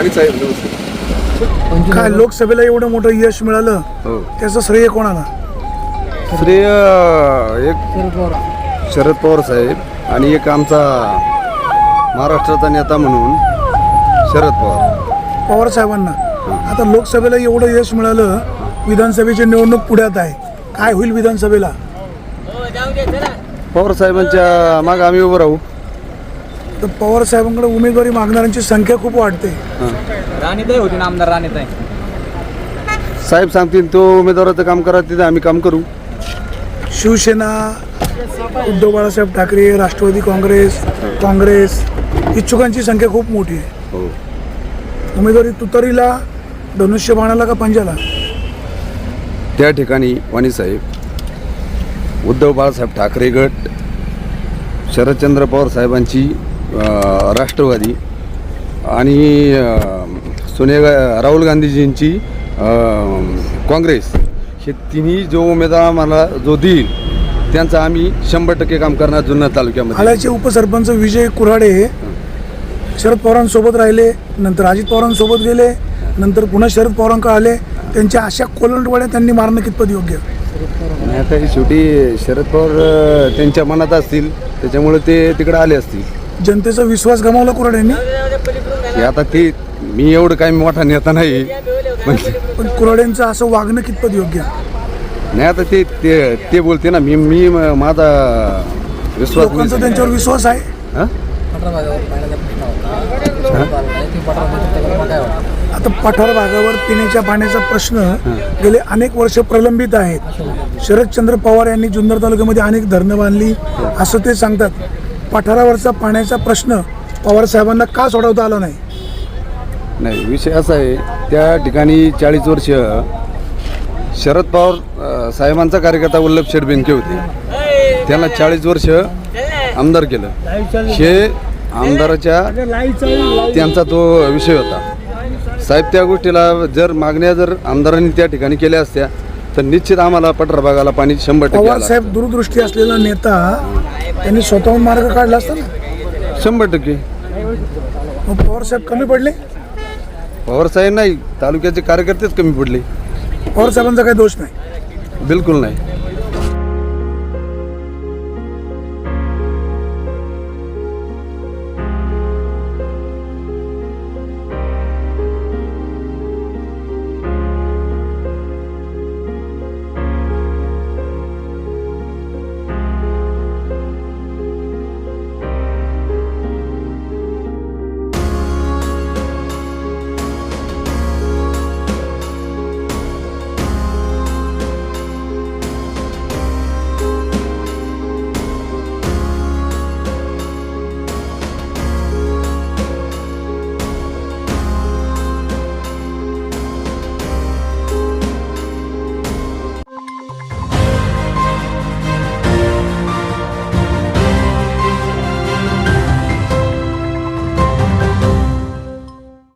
आणि साहेब नमस्कार काय लोकसभेला एवढं मोठं यश मिळालं हो. त्याचं श्रेय कोणाला? श्रेय एक शरद पवार. साहेब आणि एक आमचा महाराष्ट्राचा नेता म्हणून शरद पवार. पवार साहेबांना. आता लोकसभेला एवढं यश मिळालं विधानसभेची निवडणूक पुढ्यात आहे. काय होईल विधानसभेला? पवार साहेबांच्या मागे आम्ही उभं राहू. तर पवार साहेबांकडे उमेदवारी मागणाऱ्यांची संख्या खूप वाढते. राणीताई होती ना आमदार राणीताई. साहेब सांगतील तो उमेदवाराचं काम करा तिथे आम्ही काम करू. शिवसेना उद्धव बाळासाहेब ठाकरे राष्ट्रवादी काँग्रेस काँग्रेस इच्छुकांची संख्या खूप मोठी आहे. हो. उमेदवारी तुतारीला धनुष्यबाणाला का पंजाला? त्या ठिकाणी वाणी साहेब उद्धव बाळासाहेब ठाकरे गट शरदचंद्र पवार साहेबांची राष्ट्रवादी आणि सोनिया गा- राहुल गांधीजींची काँग्रेस हे तिन्ही जो उमेदवार आम्हाला जो देईल त्यांचं आम्ही शंभर टक्के काम करणार जुन्नर तालुक्यामध्ये. आळ्याचे उपसरपंच विजय कुऱ्हाडे शरद पवारांसोबत राहिले नंतर अजित पवारांसोबत गेले नंतर पुन्हा शरद पवारांकडे आले. त्यांच्या अशा कोलंडवाड्या त्यांनी मारणं कितपत योग्य? आता हे शेवटी शरद पवार त्यांच्या मनात असतील त्याच्यामुळे ते तिकडे आले असतील. जनतेचा विश्वास गमावला कुऱ्हाड यांनी? हे आता ते मी एवढं काही मोठा नेता नाही. पण पण कुऱ्हाड्यांचं असं वागणं कितपत योग्य? नाही आता ते ते ते बोलते ना मी मी म- माझा विश्वास मी- लोकांचा त्यांच्यावर विश्वास आहे? हा? आता पठार भागावर पिण्याच्या पाण्याचा प्रश्न गेले अनेक वर्ष प्रलंबित आहेत. शरदचंद्र पवार यांनी जुन्नर तालुक्यामध्ये अनेक धरणं बांधली. असं ते सांगतात. पठारावरचा पाण्याचा प्रश्न पवार साहेबांना का सोडवता आला नाही? नाही विषय असा आहे त्या ठिकाणी चाळीस वर्ष शरद पवार साहेबांचा कार्यकर्ता वल्लभ शेठ बेंके होते. त्यांना चाळीस वर्ष आमदार केलं. हे आमदाराच्या त्यांचा तो विषय होता. साहेब त्या गोष्टीला जर मागण्या जर आमदारांनी त्या ठिकाणी केल्या असत्या तर निश्चित आम्हाला पठार भागाला पाणी शंभर टक्के पवार आलं. साहेब दूरदृष्टी असलेला नेता त्यांनी स्वतःहून मार्ग काढला असता ना? शंभर टक्के. मग पवार साहेब कमी पडले? पवार साहेब नाही तालुक्याचे कार्यकर्तेच कमी पडले. पवार साहेबांचा काही दोष नाही. बिलकुल नाही.